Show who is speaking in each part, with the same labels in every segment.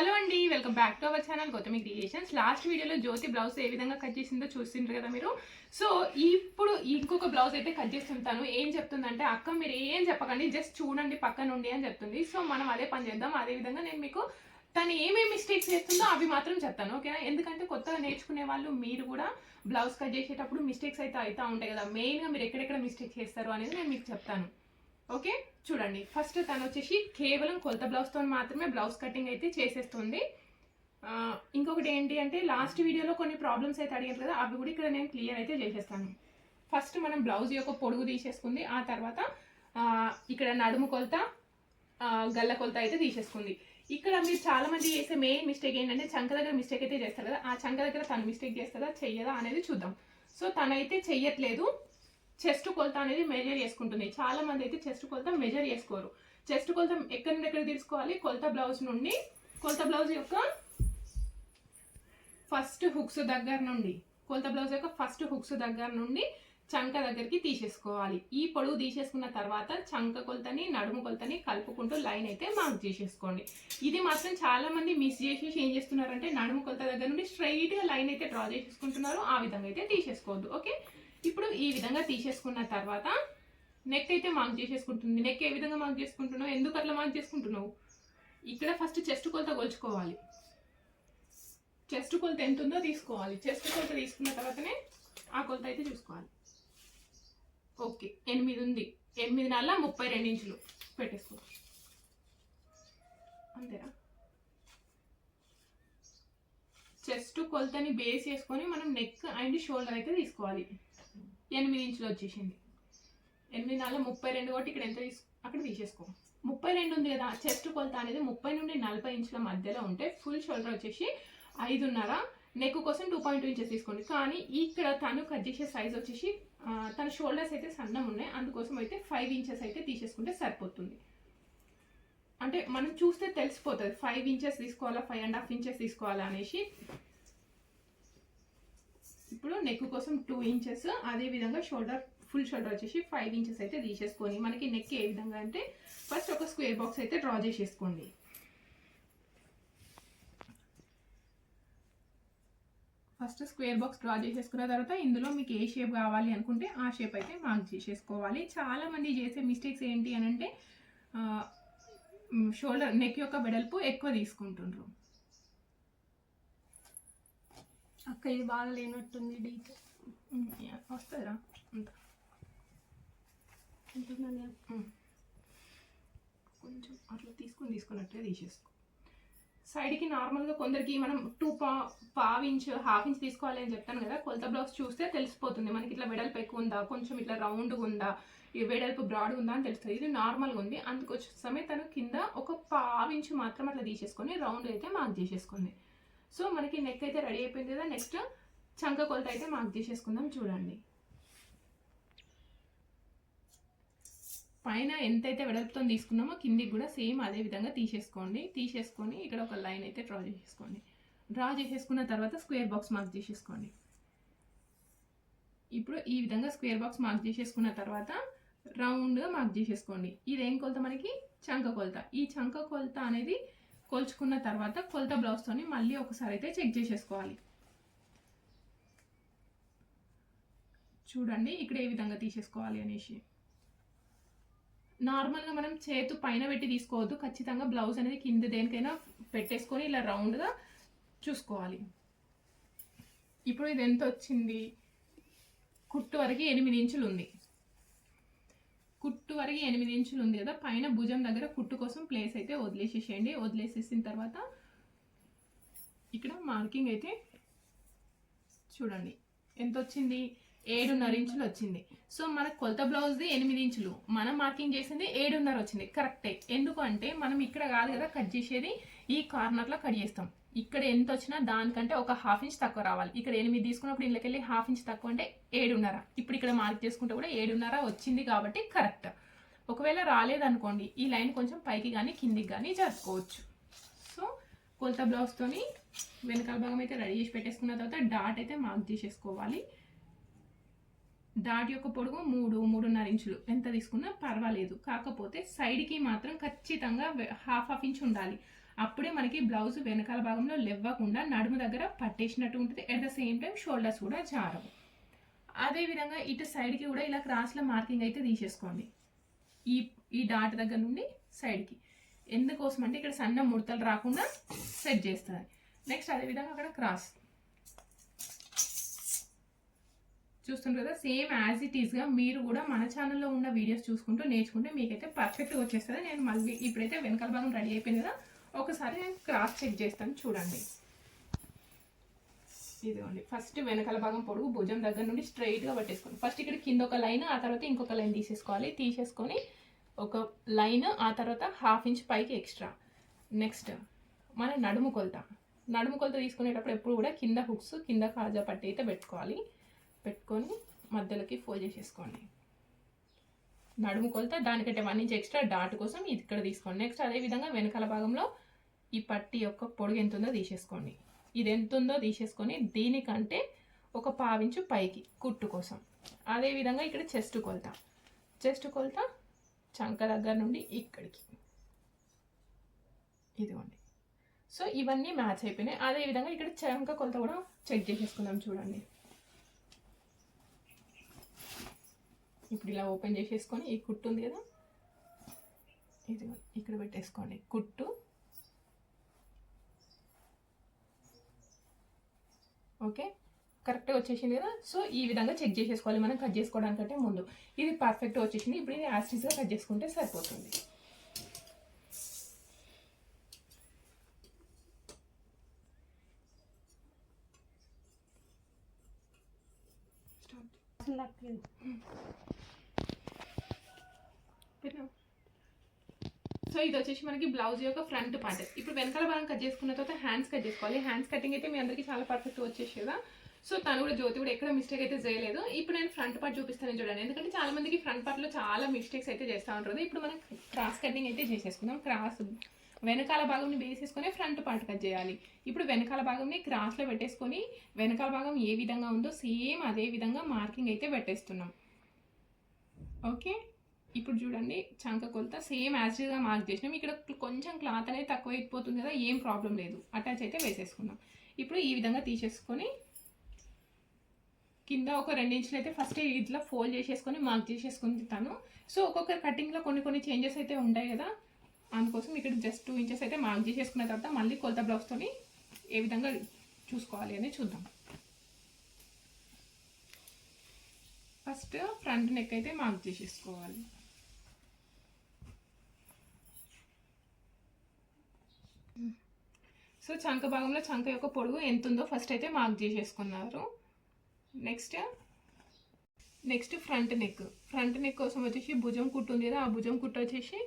Speaker 1: Hello అండి welcome back to our channel Gautami creations. Last వీడియోలో Jyothi blouse ఏ విధంగా cut చేసిందో చూసిండ్రు కదా మీరు. సో ఇప్పుడు ఇంకొక బ్లౌజ్ అయితే కట్ చేస్తుంటాను ఏం చెప్తుందంటే అక్క మీరు ఏం చెప్పకండి జస్ట్ చూడండి పక్కనుండి అని చెప్తుంది. సో మనం అదే పని చేద్దాం. అదే విధంగా నేను మీకు తను ఏమేమి మిస్టేక్స్ చేస్తుందో అవి మాత్రం చెప్తాను ఓకేనా? ఎందుకంటే కొత్తగా నేర్చుకునే వాళ్ళు మీరు కూడా బ్లౌజ్ కట్ చేసేటప్పుడు మిస్టేక్స్ అయితే అవుతూ ఉంటాయి కదా. మెయిన్గా మీరు ఎక్కడెక్కడ మిస్టేక్ చేస్తారు అనేది నేను మీకు చెప్తాను. ఓకే? చూడండి. ఫస్ట్ తను వచ్చేసి కేవలం కొలత బ్లౌజ్తో మాత్రమే బ్లౌజ్ కటింగ్ అయితే చేసేస్తుంది. ఇంకొకటి ఏంటి అంటే లాస్ట్ వీడియోలో కొన్ని ప్రాబ్లమ్స్ అయితే అడిగారు కదా అవి కూడా ఇక్కడ నేను క్లియర్ అయితే చేసేస్తాను. ఫస్ట్ మనం బ్లౌజ్ యొక్క పొడుగు తీసేసుకుంది ఆ తర్వాత ఇక్కడ నడుము కొలత గల్ల కొలత అయితే తీసేసుకుంది. ఇక్కడ మీరు చాలా మంది చేసే మెయిన్ మిస్టేక్ ఏంటంటే చంక దగ్గర మిస్టేక్ అయితే చేస్తారు కదా ఆ చంక దగ్గర తను మిస్టేక్ చేస్తుందా చెయ్యదా అనేది చూద్దాం. సో తనైతే చెయ్యట్లేదు. చెస్ట్ కొలత అనేది మెజర్ చేసుకుంటుంది. చాలా మంది అయితే చెస్ట్ కొలత మెజర్ చేసుకోరు. చెస్ట్ కొలత ఎక్కడి నుండి ఎక్కడ తీసుకోవాలి? కొలత బ్లౌజ్ నుండి. కొలత బ్లౌజ్ యొక్క ఫస్ట్ హుక్స్ దగ్గర నుండి. కొలత బ్లౌజ్ యొక్క ఫస్ట్ హుక్స్ దగ్గర నుండి చంక దగ్గరికి తీసేసుకోవాలి. ఈ పొడవు తీసేసుకున్న తర్వాత చంక కొలతని నడుము కొలతని కలుపుకుంటూ లైన్ అయితే మార్క్ చేసేసుకోండి. ఇది మాత్రం చాలా మంది మిస్ చేసేసి ఏం చేస్తున్నారంటే నడుము కొలత దగ్గర నుండి స్ట్రైట్గా లైన్ అయితే డ్రా చేసేసుకుంటున్నారు. ఆ విధంగా అయితే తీసేసుకోవద్దు. ఓకే? ఇప్పుడు ఈ విధంగా తీసేసుకున్న తర్వాత నెక్ అయితే మార్క్ చేసేసుకుంటుంది. నెక్ ఏ విధంగా మార్క్ చేసుకుంటున్నావు? ఎందుకు అట్లా మార్క్ చేసుకుంటున్నావు? ఇక్కడ ఫస్ట్ చెస్ట్ కొలత కొలుచుకోవాలి. చెస్ట్ కొలత ఎంత ఉందో తీసుకోవాలి. చెస్ట్ కొలత తీసుకున్న తర్వాతనే ఆ కొలత అయితే చూసుకోవాలి. ఓకే ఎనిమిది ఉంది. ఎనిమిది నెలల ముప్పై రెండు ఇంచులు పెట్టేసుకో. అంతేనా? చెస్ట్ కొలతని బేస్ చేసుకొని మనం నెక్ అండ్ షోల్డర్ అయితే తీసుకోవాలి. ఎనిమిది ఇంచులు వచ్చేసింది. ఎనిమిది నాలుగు ముప్పై రెండు ఒకటి ఇక్కడ ఎంత తీసు అక్కడ తీసేసుకో. ముప్పై రెండు ఉంది కదా చెస్ట్ కొలత అనేది ముప్పై నుండి నలభై ఇంచుల మధ్యలో ఉంటే ఫుల్ షోల్డర్ వచ్చేసి ఐదున్నర నెక్ కోసం టూ పాయింట్ టూ ఇంచెస్ తీసుకోండి. కానీ ఇక్కడ తను కట్ చేసే సైజ్ వచ్చేసి తన షోల్డర్స్ అయితే సన్నం ఉన్నాయి. అందుకోసం అయితే ఫైవ్ ఇంచెస్ అయితే తీసేసుకుంటే సరిపోతుంది. అంటే మనం చూస్తే తెలిసిపోతుంది. ఫైవ్ ఇంచెస్ తీసుకోవాలా ఫైవ్ అండ్ హాఫ్ ఇంచెస్ తీసుకోవాలా అనేసి. ఇప్పుడు నెక్ కోసం టూ ఇంచెస్ అదే విధంగా షోల్డర్ ఫుల్ షోల్డర్ వచ్చేసి ఫైవ్ ఇంచెస్ అయితే తీసేసుకొని మనకి నెక్ ఏ విధంగా అంటే ఫస్ట్ ఒక స్క్వేర్ బాక్స్ అయితే డ్రా చేసేసుకోండి. ఫస్ట్ స్క్వేర్ బాక్స్ డ్రా చేసేసుకున్న తర్వాత ఇందులో మీకు ఏ షేప్ కావాలి అనుకుంటే ఆ షేప్ అయితే మార్క్ చేసేసుకోవాలి. చాలా మంది చేసే మిస్టేక్స్ ఏంటి అని అంటే షోల్డర్ నెక్ యొక్క వెడల్పు ఎక్కువ తీసుకుంటుండ్రు.
Speaker 2: అక్క ఇది బాగా లేనట్టుంది డీప్.
Speaker 1: ఉమ్, వస్తుందిరా అంత. కొంచెం అట్లా తీసుకుని తీసుకున్నట్టుగా తీసేసుకో. సైడ్కి నార్మల్గా కొందరికి మనం టూ పా పావు ఇంచ్ హాఫ్ ఇంచ్ తీసుకోవాలి అని చెప్తాను కదా. కొలత బ్లౌజ్ చూస్తే తెలిసిపోతుంది. మనకి ఇట్లా వెడల్పు ఎక్కువ ఉందా? కొంచెం ఇట్లా రౌండ్గా ఉందా? ఈ వెడల్పు బ్రాడ్ ఉందా అని తెలుస్తుంది. ఇది నార్మల్గా ఉంది. అందుకోసమే తను కింద ఒక పావు ఇంచ్ మాత్రం అట్లా తీసేసుకొని రౌండ్ అయితే మార్క్ చేసేసుకుంది. సో మనకి నెక్ అయితే రెడీ అయిపోయింది కదా. నెక్స్ట్ చంక కొలత అయితే మార్క్ చేసేసుకుందాం. చూడండి. పైన ఎంతైతే వెడల్పుతో తీసుకున్నామో కిందికి కూడా సేమ్ అదే విధంగా తీసేసుకోండి. తీసేసుకొని ఇక్కడ ఒక లైన్ అయితే డ్రా చేసేసుకోండి. డ్రా చేసేసుకున్న తర్వాత స్క్వేర్ బాక్స్ మార్క్ చేసేసుకోండి. ఇప్పుడు ఈ విధంగా స్క్వేర్ బాక్స్ మార్క్ చేసేసుకున్న తర్వాత రౌండ్గా మార్క్ చేసేసుకోండి. ఇదేం కొలత మనకి? చంక కొలత. ఈ చంక కొలత అనేది కొలుచుకున్న తర్వాత కొలత బ్లౌజ్తోని మళ్ళీ ఒకసారి అయితే చెక్ చేసేసుకోవాలి. చూడండి ఇక్కడ ఏ విధంగా తీసేసుకోవాలి అనేసి. నార్మల్గా మనం చేతు పైన పెట్టి తీసుకోవద్దు. ఖచ్చితంగా బ్లౌజ్ అనేది కింద దేనికైనా పెట్టేసుకొని ఇలా రౌండ్గా చూసుకోవాలి. ఇప్పుడు ఇది ఎంత వచ్చింది? కుట్టు వరకు ఎనిమిది ఇంచులు ఉంది. కుట్టు వరకు ఎనిమిది ఇంచులు ఉంది కదా పైన భుజం దగ్గర కుట్టు కోసం ప్లేస్ అయితే వదిలేసేసేయండి. వదిలేసేసిన తర్వాత ఇక్కడ మార్కింగ్ అయితే చూడండి. ఎంత వచ్చింది ఏడున్నర ఇంచులు వచ్చింది. సో మన కొలత బ్లౌజ్ది ఎనిమిది ఇంచులు. మనం మార్కింగ్ చేసింది ఏడున్నర వచ్చింది. కరెక్టే ఎందుకు అంటే మనం ఇక్కడ కాదు కదా కట్ చేసేది. ఈ కార్నర్లో కట్ చేస్తాం. ఇక్కడ ఎంత వచ్చినా దానికంటే ఒక హాఫ్ ఇంచ్ తక్కువ రావాలి. ఇక్కడ ఎనిమిది తీసుకున్నప్పుడు ఇళ్ళకెళ్ళి హాఫ్ ఇంచ్ తక్కువ అంటే ఏడున్నర. ఇప్పుడు ఇక్కడ మార్క్ చేసుకుంటే కూడా ఏడున్నర వచ్చింది కాబట్టి కరెక్ట్. ఒకవేళ రాలేదనుకోండి ఈ లైన్ కొంచెం పైకి కానీ కిందికి కానీ జరుపుకోవచ్చు. సో కొలత బ్లౌజ్తోని వెనకాల భాగం అయితే రెడీ చేసి పెట్టేసుకున్న తర్వాత డాట్ అయితే మార్క్ చేసేసుకోవాలి డాట్ యొక్క పొడుగు మూడు మూడున్నర ఇంచులు. ఎంత తీసుకున్నా పర్వాలేదు. కాకపోతే సైడ్కి మాత్రం ఖచ్చితంగా హాఫ్ హాఫ్ ఇంచ్ ఉండాలి. అప్పుడే మనకి బ్లౌజ్ వెనకాల భాగంలో లెవ్వకుండా నడుము దగ్గర పట్టేసినట్టు ఉంటుంది. At the same time shoulders కూడా జారవు. అదేవిధంగా ఇటు సైడ్కి కూడా ఇలా క్రాస్లో మార్కింగ్ అయితే తీసేసుకోండి. ఈ ఈ డాట్ దగ్గర నుండి సైడ్కి ఎందుకోసం అంటే ఇక్కడ సన్న ముడతలు రాకుండా సెట్ చేస్తుంది. నెక్స్ట్ అదే విధంగా అక్కడ క్రాస్ చూస్తుంటారు కదా సేమ్ యాజ్ ఇట్ ఈస్గా మీరు కూడా మన ఛానల్లో ఉన్న వీడియోస్ చూసుకుంటూ నేర్చుకుంటే మీకైతే పర్ఫెక్ట్గా వచ్చేస్తుంది. నేను మళ్ళీ ఇప్పుడైతే వెనకాల భాగం రెడీ అయిపోయింది కదా ఒకసారి క్రాస్ చెక్ చేస్తాను చూడండి. ఇదిగోండి ఫస్ట్ వెనకాల భాగం పొడుగు భుజం దగ్గర నుండి స్ట్రైట్గా పట్టేసుకోండి. ఫస్ట్ ఇక్కడ కింద ఒక లైన్ ఆ తర్వాత ఇంకొక లైన్ తీసేసుకోవాలి. తీసేసుకొని ఒక లైన్ ఆ తర్వాత హాఫ్ ఇంచ్ పైకి ఎక్స్ట్రా నెక్స్ట్ మన నడుము కొలత. నడుము కొలత తీసుకునేటప్పుడు ఎప్పుడు కూడా కింద హుక్స్ కింద కాజా పట్టి అయితే పెట్టుకోవాలి. పెట్టుకొని మధ్యలోకి ఫోల్డ్ చేసేసుకోండి. నడుము కొలత దానికంటే వన్ ఇంచ్ ఎక్స్ట్రా డాట్ కోసం ఇది ఇక్కడ తీసుకోండి. నెక్స్ట్ అదే విధంగా వెనకాల భాగంలో ఈ పట్టి యొక్క పొడుగు ఎంత ఉందో తీసేసుకోండి. ఇది ఎంత ఉందో తీసేసుకొని దీనికంటే ఒక పావించు పైకి కుట్టు కోసం. అదే విధంగా ఇక్కడ చెస్ట్ కొలత. చెస్ట్ కొలత చంక దగ్గర నుండి ఇక్కడికి. ఇదిగోండి. సో ఇవన్నీ మ్యాచ్ అయిపోయినాయి. అదేవిధంగా ఇక్కడ చంక కొలత కూడా చెక్ చేసేసుకుందాం చూడండి. ఇప్పుడు ఇలా ఓపెన్ చేసేసుకొని ఈ కుట్టు ఉంది కదా? ఇది ఇక్కడ పెట్టేసుకోండి. కుట్టు. ఓకే? కరెక్ట్గా వచ్చేసింది కదా? సో ఈ విధంగా చెక్ చేసేసుకోవాలి మనం కట్ చేసుకోవడానికంటే ముందు. ఇది పర్ఫెక్ట్గా వచ్చేసింది. ఇప్పుడు ఇది యాస్టీస్గా కట్ చేసుకుంటే సరిపోతుంది పెట్టు. సో ఇది వచ్చేసి మనకి బ్లౌజ్ యొక్క ఫ్రంట్ పార్ట్. ఇప్పుడు వెనకాల భాగం కట్ చేసుకున్న తర్వాత హ్యాండ్స్ కట్ చేసుకోవాలి. హ్యాండ్స్ కటింగ్ అయితే మీ అందరికీ చాలా పర్ఫెక్ట్ వచ్చేసి కదా. సో తను కూడా జ్యోతి కూడా ఎక్కడ మిస్టేక్ అయితే చేయలేదు. ఇప్పుడు నేను ఫ్రంట్ పార్ట్ చూపిస్తాను చూడండి. ఎందుకంటే చాలా మందికి ఫ్రంట్ పార్ట్లో చాలా మిస్టేక్స్ అయితే చేస్తూ ఉంటుంది. ఇప్పుడు మనం క్రాస్ కటింగ్ అయితే చేసేసుకుందాం. క్రాస్ వెనకాల భాగంని వేసేసుకొని ఫ్రంట్ పార్ట్ కట్ చేయాలి. ఇప్పుడు వెనకాల భాగంని క్రాస్లో పెట్టేసుకొని వెనకాల భాగం ఏ విధంగా ఉందో సేమ్ అదే విధంగా మార్కింగ్ అయితే పెట్టేస్తున్నాం. ఓకే ఇప్పుడు చూడండి చంక కొలత సేమ్ యాజ్గా మార్క్ చేసినాం. ఇక్కడ కొంచెం క్లాత్ అనేది తక్కువ అయిపోతుంది కదా ఏం ప్రాబ్లం లేదు. అటాచ్ అయితే వేసేసుకున్నాం. ఇప్పుడు ఈ విధంగా తీసేసుకొని కింద ఒక రెండు ఇంచులు అయితే ఫస్ట్ ఇట్లా ఫోల్డ్ చేసేసుకొని మార్క్ చేసేసుకుని తింటాను సో ఒక్కొక్క కటింగ్లో కొన్ని కొన్ని చేంజెస్ అయితే ఉంటాయి కదా. అందుకోసం ఇక్కడ జస్ట్ టూ ఇంచెస్ అయితే మార్క్ చేసేసుకున్న తర్వాత మళ్ళీ కొలత బ్లౌజ్తోని ఏ విధంగా చూసుకోవాలి అని చూద్దాం. ఫస్ట్ ఫ్రంట్ నెక్ అయితే మార్క్ చేసేసుకోవాలి. సో చంక భాగంలో చంక యొక్క పొడుగు ఎంత ఉందో ఫస్ట్ అయితే మార్క్ చేసేసుకున్నారు. Next next front neck front neck కోసం వచ్చేసి భుజం కుట్టు ఉంది కదా ఆ భుజం కుట్టు వచ్చేసి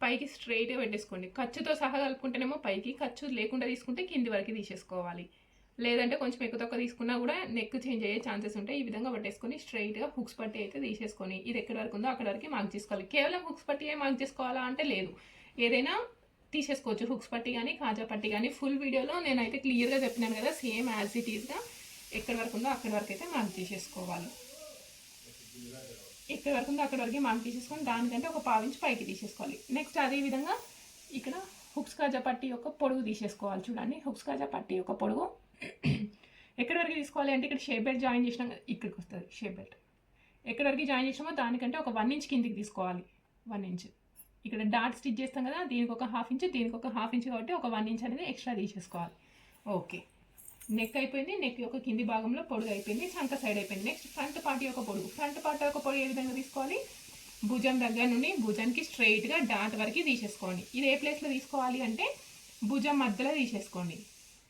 Speaker 1: పైకి స్ట్రైట్గా పెట్టేసుకోండి. ఖర్చుతో సహా కలుపుకుంటేనేమో పైకి ఖర్చు లేకుండా తీసుకుంటే కింది వరకు తీసేసుకోవాలి. లేదంటే కొంచెం ఎక్కువ తక్కువ తీసుకున్నా కూడా నెక్ చేంజ్ అయ్యే ఛాన్సెస్ ఉంటాయి. ఈ విధంగా పట్టేసుకొని స్ట్రైట్గా హుక్స్ పట్టి అయితే తీసేసుకొని ఇది ఎక్కడి వరకు ఉందో అక్కడ వరకు మార్క్ చేసుకోవాలి. కేవలం హుక్స్ పట్టి మార్క్ చేసుకోవాలా అంటే లేదు. ఏదైనా తీసేసుకోవచ్చు. హుక్స్ పట్టి కానీ కాజా పట్టి కానీ ఫుల్ వీడియోలో నేనైతే క్లియర్గా చెప్పినాను కదా సేమ్ యాజ్ ఇట్ ఈస్గా ఎక్కడి వరకు ఉందో అక్కడి వరకు అయితే మార్క్ చేసేసుకోవాలి ఇక్కడ వరకు అక్కడ వరకు మనం తీసేసుకొని దానికంటే ఒక పావించి పైకి తీసేసుకోవాలి. నెక్స్ట్ అదే విధంగా ఇక్కడ హుక్స్ కాజా పట్టి యొక్క పొడుగు తీసేసుకోవాలి చూడండి. హుక్స్ కాజా పట్టి యొక్క పొడుగు. ఎక్కడి వరకు తీసుకోవాలి అంటే ఇక్కడ షేప్ బెల్ట్ జాయిన్ చేసినాం కదా, ఇక్కడికి వస్తుంది షేప్ బెల్ట్. ఎక్కడి వరకు జాయిన్ చేసినామో దానికంటే ఒక వన్ ఇంచ్ కిందికి తీసుకోవాలి. One inch. ఇక్కడ డాట్ స్టిచ్ చేస్తాం కదా దీనికి ఒక హాఫ్ ఇంచ్ దీనికి ఒక హాఫ్ ఇంచ్ కాబట్టి ఒక వన్ ఇంచ్ అనేది ఎక్స్ట్రా తీసేసుకోవాలి. ఓకే. నెక్ అయిపోయింది నెక్ యొక్క కింది భాగంలో పొడుగు అయిపోయింది చంక సైడ్ అయిపోయింది. నెక్స్ట్ ఫ్రంట్ పార్ట్ యొక్క పొడుగు. ఫ్రంట్ పార్ట్ యొక్క పొడుగు ఏ విధంగా తీసుకోవాలి? భుజం దగ్గర నుండి భుజానికి స్ట్రైట్గా డాట్ వరకు తీసేసుకోండి. ఇది ఏ ప్లేస్లో తీసుకోవాలి అంటే భుజం మధ్యలో తీసేసుకోండి.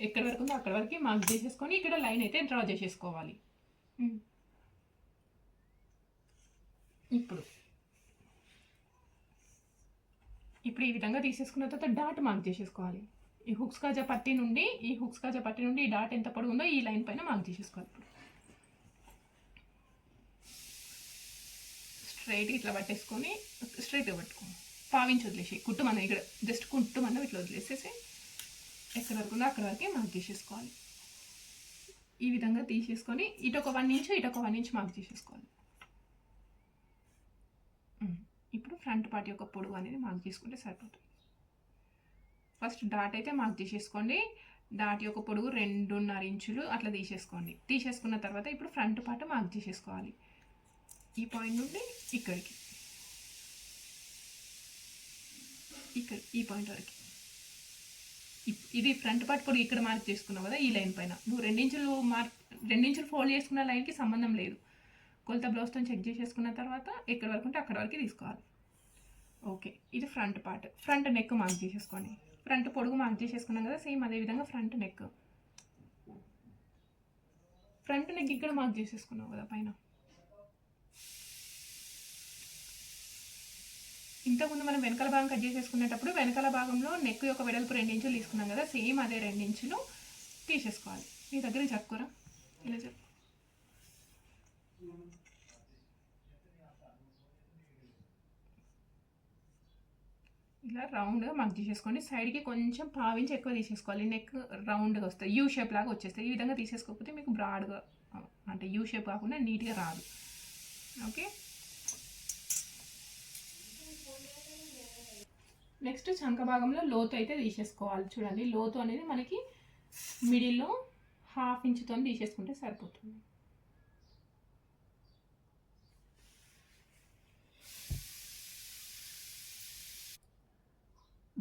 Speaker 1: ఎక్కడి వరకు ఉందో అక్కడ వరకు మార్క్ చేసేసుకొని ఇక్కడ లైన్ అయితే డ్రా చేసేసుకోవాలి. Hmm. ఇప్పుడు. ఇప్పుడు ఈ విధంగా తీసేసుకున్న తర్వాత డాట్ మార్క్ చేసేసుకోవాలి. ఈ హుక్స్ కాజా పట్టి నుండి ఈ హుక్స్ కాజా పట్టి నుండి ఈ డాట్ ఎంత పొడుగు ఉందో ఈ లైన్ పైన మార్క్ చేసేసుకోవాలి ఇప్పుడు స్ట్రైట్ ఇట్లా పట్టేసుకొని స్ట్రైట్గా పట్టుకోండి. పావించి వదిలేసి కుట్టు మనం ఇక్కడ జస్ట్ కుట్టు మనం ఇట్లా వదిలేసేసి ఎక్కడ వరకు ఉందో అక్కడ వరకే మార్క్ చేసేసుకోవాలి ఈ విధంగా తీసేసుకొని ఇటు ఒక వన్ ఇంచ్ ఇటు ఒక వన్ ఇంచ్ మార్క్ చేసేసుకోవాలి ఇప్పుడు ఫ్రంట్ పార్ట్ యొక్క పొడుగు అనేది మార్క్ చేసుకుంటే సరిపోతుంది. ఫస్ట్ డాట్ అయితే మార్క్ చేసేసుకోండి డాట్ యొక్క పొడుగు రెండున్నర ఇంచులు అట్లా తీసేసుకోండి. తీసేసుకున్న తర్వాత ఇప్పుడు ఫ్రంట్ పార్ట్ మార్క్ చేసేసుకోవాలి ఈ పాయింట్ నుండి ఇక్కడికి. ఇక్కడ ఈ పాయింట్ వరకు. ఇప్- ఇది ఫ్రంట్ పార్ట్ పొడుగు ఇక్కడ మార్క్ చేసుకున్నావు కదా ఈ లైన్ పైన. నువ్వు రెండించులు మార్క్ రెండించులు ఫోల్డ్ చేసుకున్న లైన్కి సంబంధం లేదు. కొలత బ్లౌజ్తో చెక్ చేసేసుకున్న తర్వాత ఎక్కడి వరకు ఉంటే అక్కడ వరకు తీసుకోవాలి. ఓకే ఇది front part. Front neck mark చేసేసుకోండి ఫ్రంట్ పొడుగు మార్క్ చేసేసుకున్నాం కదా సేమ్ అదే విధంగా ఫ్రంట్ నెక్. ఫ్రంట్ నెక్ ఇక్కడ మార్క్ చేసేసుకున్నాం కదా పైన. ఇంతకుముందు మనం వెనకాల భాగం కట్ చేసేసుకునేటప్పుడు వెనకాల భాగంలో నెక్ యొక్క వెడల్పు రెండించులు తీసుకున్నాం కదా సేమ్ అదే రెండించులు తీసేసుకోవాలి. మీ దగ్గర చెప్పుకోరా ఇలా చెప్పు. ఇలా రౌండ్గా మగ్ చేసేసుకోండి సైడ్కి కొంచెం పావించి ఎక్కువ తీసేసుకోవాలి. నెక్ రౌండ్గా వస్తాయి. యూ షేప్ లాగా వచ్చేస్తాయి. ఈ విధంగా తీసేసుకోకపోతే మీకు బ్రాడ్గా అంటే యూ షేప్ కాకుండా నీట్గా రాదు. ఓకే? నెక్స్ట్ చంక భాగంలో లోతు అయితే తీసేసుకోవాలి. చూడండి లోతు అనేది మనకి మిడిల్లో హాఫ్ ఇంచుతో తీసేసుకుంటే సరిపోతుంది.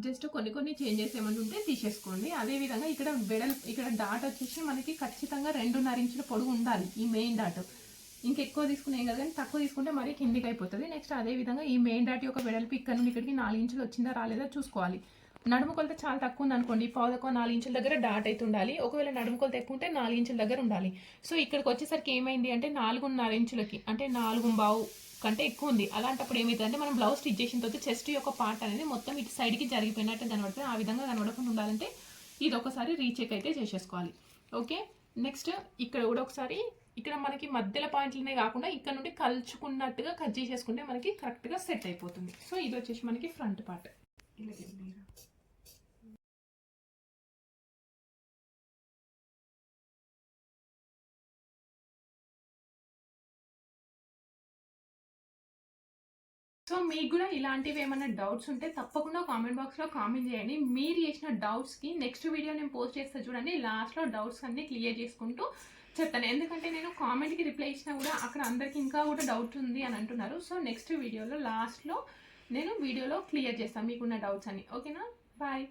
Speaker 1: జస్ట్ కొన్ని కొన్ని చేంజెస్ ఏమైనా ఉంటే తీసేసుకోండి. అదేవిధంగా ఇక్కడ వెడల్ ఇక్కడ డాట్ వచ్చేసి మనకి ఖచ్చితంగా రెండున్నర ఇంచుల పొడుగు ఉండాలి ఈ మెయిన్ డాట్ ఇంకెక్కువ తీసుకునే కదా కానీ తక్కువ తీసుకుంటే మరీ కిందికి అయిపోతుంది. నెక్స్ట్ అదే విధంగా ఈ మెయిన్ డాట్ యొక్క వెడల్పు ఇక్కడ నుండి ఇక్కడికి నాలుగు ఇంచులు వచ్చిందా రాలేదా చూసుకోవాలి. నడుము కొలత చాలా తక్కువ ఉంది అనుకోండి పావుదక్కువ నాలుగు ఇంచుల దగ్గర డాట్ అయితే ఉండాలి. ఒకవేళ నడుము కొలత ఎక్కువ ఉంటే నాలుగు ఇంచుల దగ్గర ఉండాలి. సో ఇక్కడికి వచ్చేసరికి ఏమైంది అంటే నాలుగున్నర ఇంచులకి అంటే నాలుగు బావు కంటే ఎక్కువ ఉంది. అలాంటప్పుడు ఏమవుతుంది మనం బ్లౌజ్ స్టిచ్ చేసిన తర్వాత చెస్ట్ యొక్క పార్ట్ అనేది మొత్తం ఇటు సైడ్కి జరిగిపోయినట్టు కనబడుతుంది. ఆ విధంగా కనబడకుండా ఉండాలంటే ఇది ఒకసారి రీచెక్ అయితే చేసేసుకోవాలి. ఓకే నెక్స్ట్ ఇక్కడ కూడా ఒకసారి ఇక్కడ మనకి మధ్యలో పాయింట్లనే కాకుండా ఇక్కడ నుండి కలుచుకున్నట్టుగా కట్ చేసేసుకుంటే మనకి కరెక్ట్గా సెట్ అయిపోతుంది. సో ఇది వచ్చేసి మనకి ఫ్రంట్ పార్ట్ ఇలా సో మీకు కూడా ఇలాంటివి ఏమైనా డౌట్స్ ఉంటే తప్పకుండా కామెంట్ బాక్స్లో కామెంట్ చేయండి. మీరు చేసిన డౌట్స్కి నెక్స్ట్ వీడియో నేను పోస్ట్ చేస్తా చూడండి. లాస్ట్లో డౌట్స్ అన్ని క్లియర్ చేసుకుంటూ చెప్తాను. ఎందుకంటే నేను కామెంట్కి రిప్లై ఇచ్చినా కూడా అక్కడ అందరికి ఇంకా కూడా డౌట్ ఉంది అని అంటున్నారు. సో నెక్స్ట్ వీడియోలో లాస్ట్లో నేను వీడియోలో క్లియర్ చేస్తాను మీకున్న డౌట్స్ అన్ని. ఓకేనా బాయ్